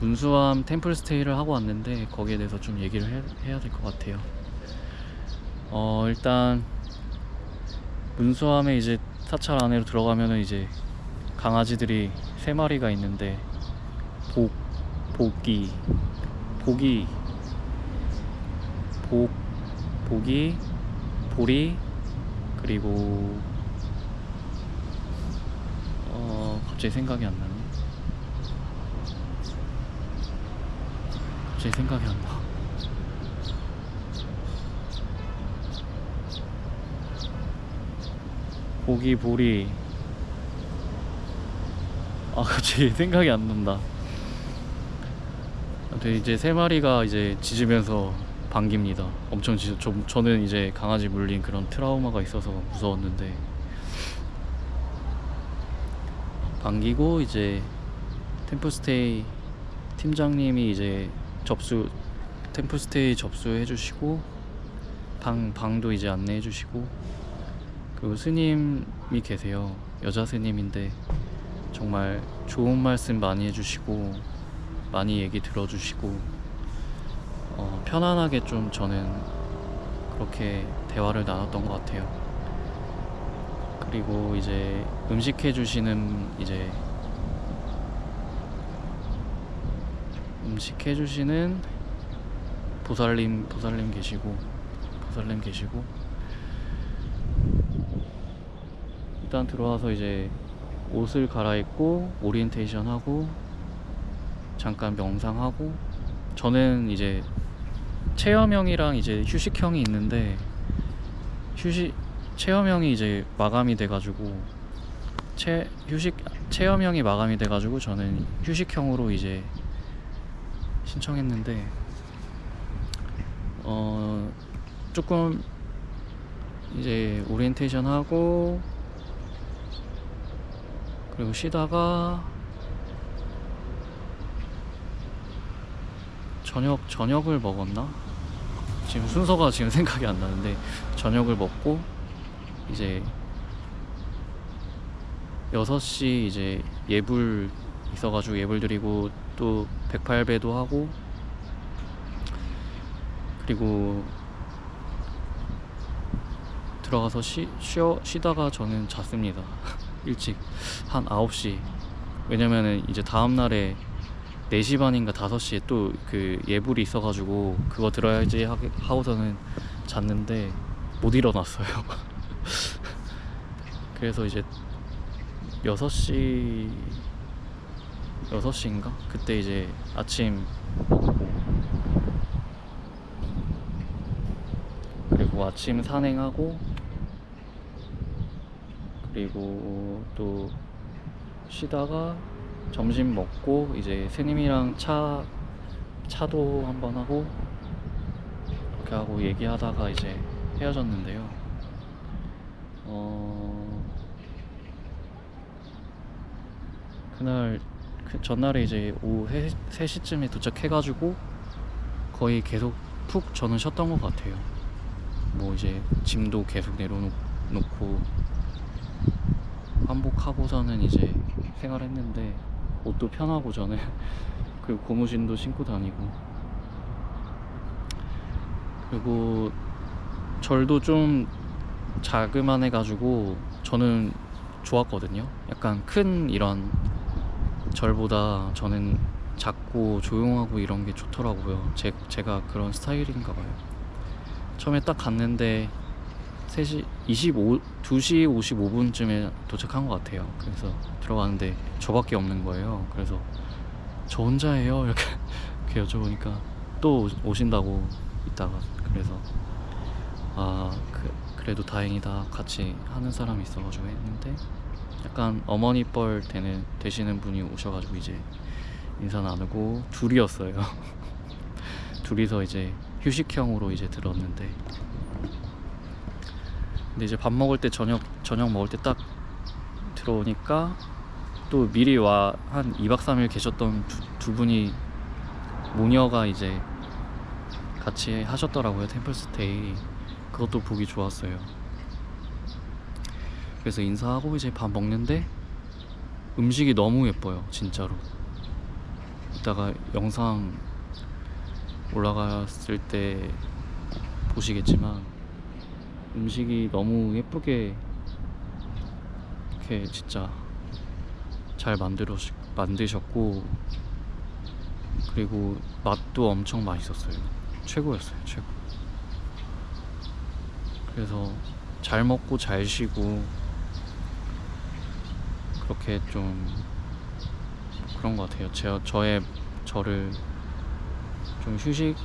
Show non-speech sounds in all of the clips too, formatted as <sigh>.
문수암 템플스테이를 하고 왔는데 거기에 대해서 좀 얘기를 해, 해야 될 것 같아요. 어 일단 문수암에 이제 사찰 안으로 들어가면은 이제 강아지들이 세 마리가 있는데 복 복이 복이 복 복이 보리 그리고 어 갑자기 생각이 안 나네. 갑자기 생각이 안 나. 고기 보리 아 갑자기 <laughs> 생각이 안 난다. 근데 이제 세 마리가 이제 짖으면서 반깁니다. 엄청 짖. 저, 저는 이제 강아지 물린 그런 트라우마가 있어서 무서웠는데 반기고 이제 템플스테이 팀장님이 이제 접수 템플스테이 접수해 주시고 방 방도 이제 안내해 주시고 그리고 스님이 계세요 여자 스님인데 정말 좋은 말씀 많이 해주시고 많이 얘기 들어주시고 어, 편안하게 좀 저는 그렇게 대화를 나눴던 것 같아요. 그리고 이제 음식 해 주시는 이제 음식 해주시는 보살님 보살님 계시고 보살님 계시고. 일단 들어와서 이제 옷을 갈아입고 오리엔테이션 하고 잠깐 명상하고. 저는 이제 체험형이랑 이제 휴식형이 있는데 휴식 체험형이 이제 마감이 돼가지고 체 휴식 체험형이 마감이 돼가지고 저는 휴식형으로 이제 신청했는데 어 조금 이제 오리엔테이션 하고 그리고 쉬다가 저녁 저녁을 먹었나? 지금 순서가 지금 <laughs> 생각이 안 나는데 저녁을 먹고 이제 6시 이제 예불 있어가지고 예불 드리고 또 108배도 하고 그리고 들어가서 쉬, 쉬어, 쉬다가 저는 잤습니다. <laughs> 일찍. 한 9시. 왜냐면은 이제 다음날에 4시 반인가 5시에 또 그 예불이 있어가지고 그거 들어야지 하, 하고서는 잤는데 못 일어났어요. <laughs> 그래서 이제 6시 6시인가? 그때 이제 아침 그리고 아침 산행하고 그리고 또 쉬다가 점심 먹고 이제 스님이랑 차 차도 한번 하고 이렇게 하고 얘기하다가 이제 헤어졌는데요. 어 그날 그 전날에 이제 오후 3시 쯤에 도착해가지고 거의 계속 푹 저는 쉬었던 것 같아요. 뭐 이제 짐도 계속 내려놓고 환복하고서는 이제 생활했는데 옷도 편하고 저는 <laughs> 그리고 고무신도 신고 다니고 그리고 절도 좀 자그만해 가지고 저는 좋았거든요 약간 큰 이런 절보다 저는 작고 조용하고 이런 게 좋더라고요 제, 제가 그런 스타일인가 봐요 처음에 딱 갔는데 3시 25 2시 55분쯤에 도착한 것 같아요. 그래서 들어가는데 저밖에 없는 거예요. 그래서 저 혼자예요. <laughs> 이렇게, 이렇게 여쭤보니까 또 오신다고 이따가 그래서 아 그, 그래도 다행이다 같이 하는 사람이 있어가지고 했는데 약간 어머니 뻘 되는 되시는 분이 오셔가지고 이제 인사 나누고 둘이었어요. <laughs> 둘이서 이제 휴식형으로 이제 들었는데. 근데 이제 밥 먹을 때 저녁 저녁 먹을 때 딱 들어오니까 또 미리 와 한 2박 3일 계셨던 두, 두 분이 모녀가 이제 같이 하셨더라고요 템플스테이. 그것도 보기 좋았어요 그래서 인사하고 이제 밥 먹는데 음식이 너무 예뻐요 진짜로 이따가 영상 올라갔을 때 보시겠지만 음식이 너무 예쁘게 이렇게 진짜 잘 만들어 만드셨고 그리고 맛도 엄청 맛있었어요. 최고였어요, 최고. 그래서 잘 먹고 잘 쉬고 그렇게 좀 그런 것 같아요. 제 저의 저를 좀 휴식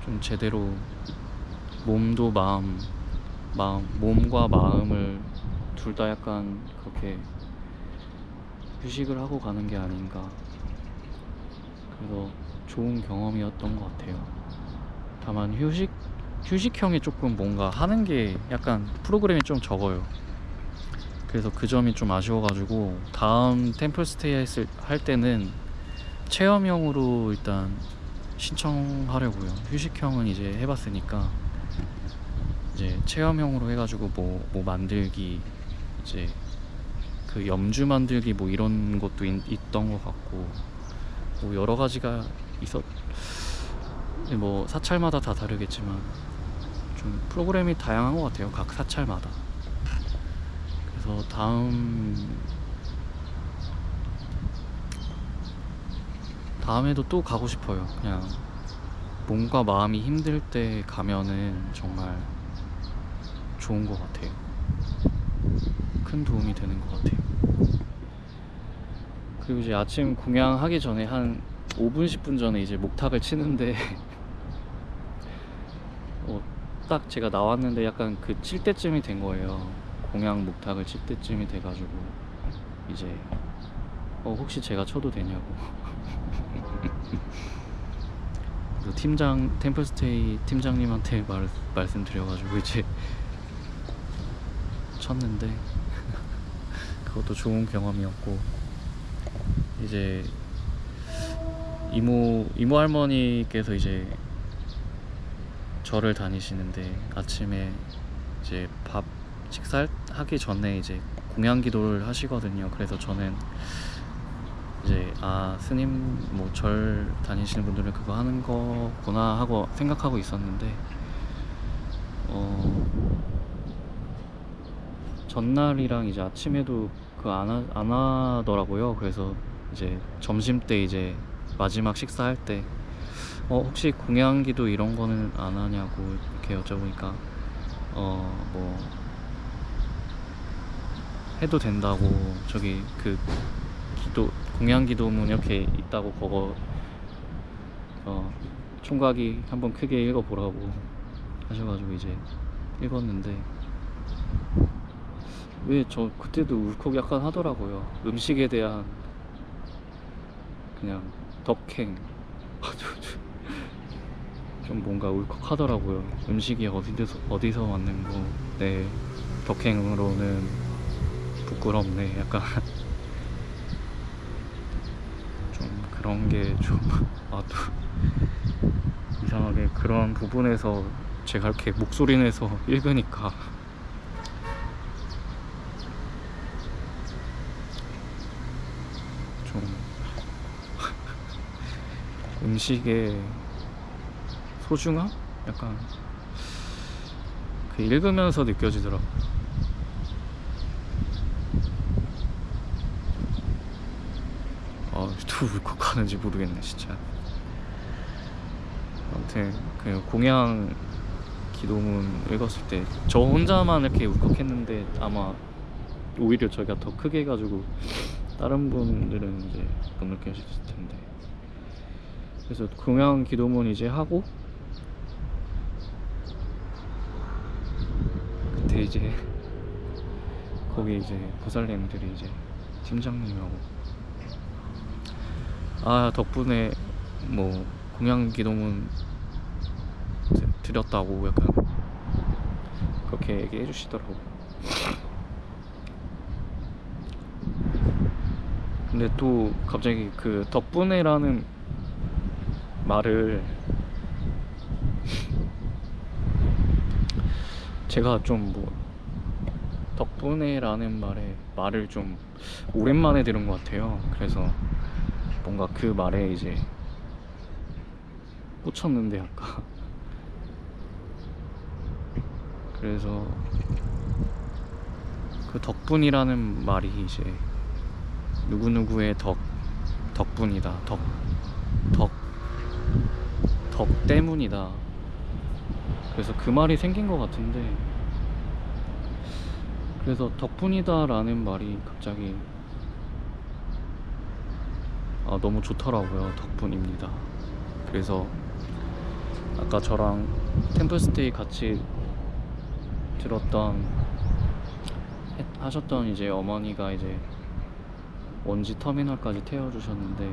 좀 제대로 몸도 마음 마음 몸과 마음을 둘 다 약간 그렇게 휴식을 하고 가는 게 아닌가. 그래서 좋은 경험이었던 것 같아요. 다만 휴식 휴식형이 조금 뭔가 하는 게 약간 프로그램이 좀 적어요. 그래서 그 점이 좀 아쉬워가지고 다음 템플스테이 했을 할 때는 체험형으로 일단 신청하려고요. 휴식형은 이제 해봤으니까 이제 체험형으로 해가지고 뭐, 뭐 만들기 이제 그 염주 만들기 뭐 이런 것도 있, 있던 것 같고 뭐 여러 가지가 있었 뭐 사찰마다 다 다르겠지만 좀 프로그램이 다양한 것 같아요. 각 사찰마다. 그래서 다음 다음에도 또 가고 싶어요. 그냥 몸과 마음이 힘들 때 가면은 정말 좋은 것 같아요. 큰 도움이 되는 것 같아요. 그리고 이제 아침 공양 하기 전에 한 5분 10분 전에 이제 목탁을 치는데 <laughs> 어, 딱 제가 나왔는데 약간 그 칠 때쯤이 된 거예요. 공양 목탁을 칠 때쯤이 돼가지고 이제 어, 혹시 제가 쳐도 되냐고. <laughs> 팀장 템플스테이 팀장님한테 말, 말씀드려가지고 이제 쳤는데 <laughs> 그것도 좋은 경험이었고 이제 이모 이모 할머니께서 이제 절을 다니시는데 아침에 이제 밥 식사하기 전에 이제 공양 기도를 하시거든요. 그래서 저는 이제 아 스님 뭐 절 다니시는 분들은 그거 하는 거구나 하고 생각하고 있었는데 어 전날이랑 이제 아침에도 그안 안 하더라고요. 그래서 이제 점심 때 이제 마지막 식사할 때 어, 혹시 공양기도 이런 거는 안 하냐고 이렇게 여쭤보니까 어 뭐 해도 된다고 저기 그 기도 공양 기도문 이렇게 있다고 그거 어 총각이 한번 크게 읽어보라고 하셔가지고 이제 읽었는데 왜 저 그때도 울컥 약간 하더라고요. 음식에 대한 그냥 덕행. <laughs> 좀 뭔가 울컥하더라고요. 음식이 어디서 어디서 왔는 거내 덕행으로는 부끄럽네 약간 <laughs> 좀 그런 게좀 <laughs> 아또 이상하게 그런 부분에서 제가 이렇게 목소리 내서 읽으니까 좀 <laughs> 음식의 소중함? 약간 그 읽으면서 느껴지더라고. 아, 또 울컥 하는지 모르겠네, 진짜. 아무튼 그 공양 기도문 읽었을 때 저 혼자만 이렇게 울컥했는데 아마 오히려 저희가 더 크게 해가지고 다른 분들은 이제 못 느끼실 텐데 그래서 공양 기도문 이제 하고 그때 이제 거기 이제 보살님들이 이제 팀장님하고 아 덕분에 뭐 공양 기도문 드- 드렸다고 약간 그렇게 얘기해 주시더라고 근데 또 갑자기 그 덕분에라는 말을 제가 좀 뭐 덕분에라는 말에 말을 좀 오랜만에 들은 것 같아요. 그래서 뭔가 그 말에 이제 꽂혔는데 아까. 그래서 그 덕분이라는 말이 이제 누구누구의 덕 덕분이다. 덕 덕, 덕 때문이다. 그래서 그 말이 생긴 것 같은데. 그래서 덕분이다 라는 말이 갑자기 아, 너무 좋더라고요. 덕분입니다. 그래서 아까 저랑 템플스테이 같이 들었던 해- 하셨던 이제 어머니가 이제 원지 터미널까지 태워주셨는데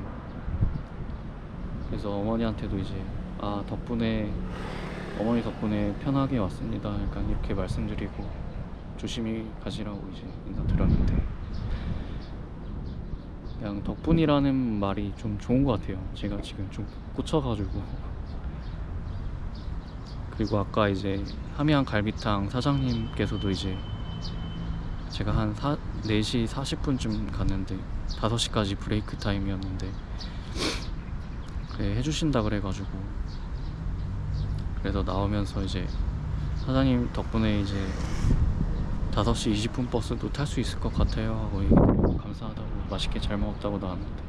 그래서 어머니한테도 이제 아 덕분에 어머니 덕분에 편하게 왔습니다. 약간 이렇게 말씀드리고 조심히 가시라고 이제 인사드렸는데 그냥 덕분이라는 말이 좀 좋은 것 같아요. 제가 지금 좀 꽂혀가지고. 그리고 아까 이제 하미안 갈비탕 사장님께서도 이제 제가 한 사, 4시 40분쯤 갔는데 5시까지 브레이크 타임이었는데 그래 해주신다 그래가지고 그래서 나오면서 이제 사장님 덕분에 이제 5시 20분 버스도 탈 수 있을 것 같아요 하고 감사하다고 맛있게 잘 먹었다고 나왔는데.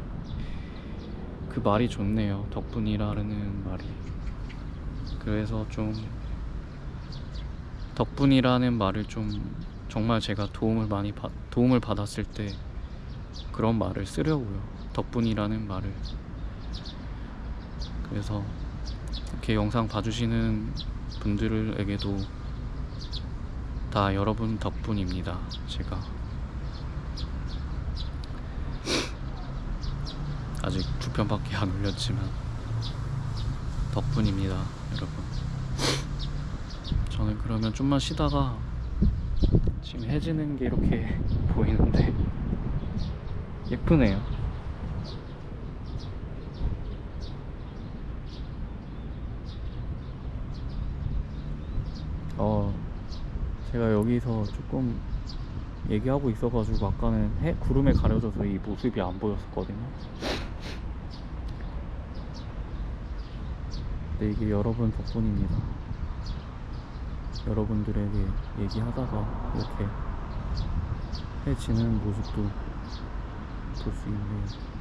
그 말이 좋네요. 덕분이라는 말이. 그래서 좀 덕분이라는 말을 좀 정말 제가 도움을 많이 받 도움을 받았을 때 그런 말을 쓰려고요. 덕분이라는 말을. 그래서 이렇게 영상 봐주시는 분들에게도 다 여러분 덕분입니다. 제가 아직 두 편밖에 안 올렸지만 덕분입니다, 여러분. 저는 그러면 좀만 쉬다가 지금 해지는 게 이렇게 <laughs> 보이는데 예쁘네요. 어, 제가 여기서 조금 얘기하고 있어가지고 아까는 해, 구름에 가려져서 이 모습이 안 보였었거든요. 근데 이게 여러분 덕분입니다. 여러분들에게 얘기하다가 이렇게 해지는 모습도 볼 수 있네요.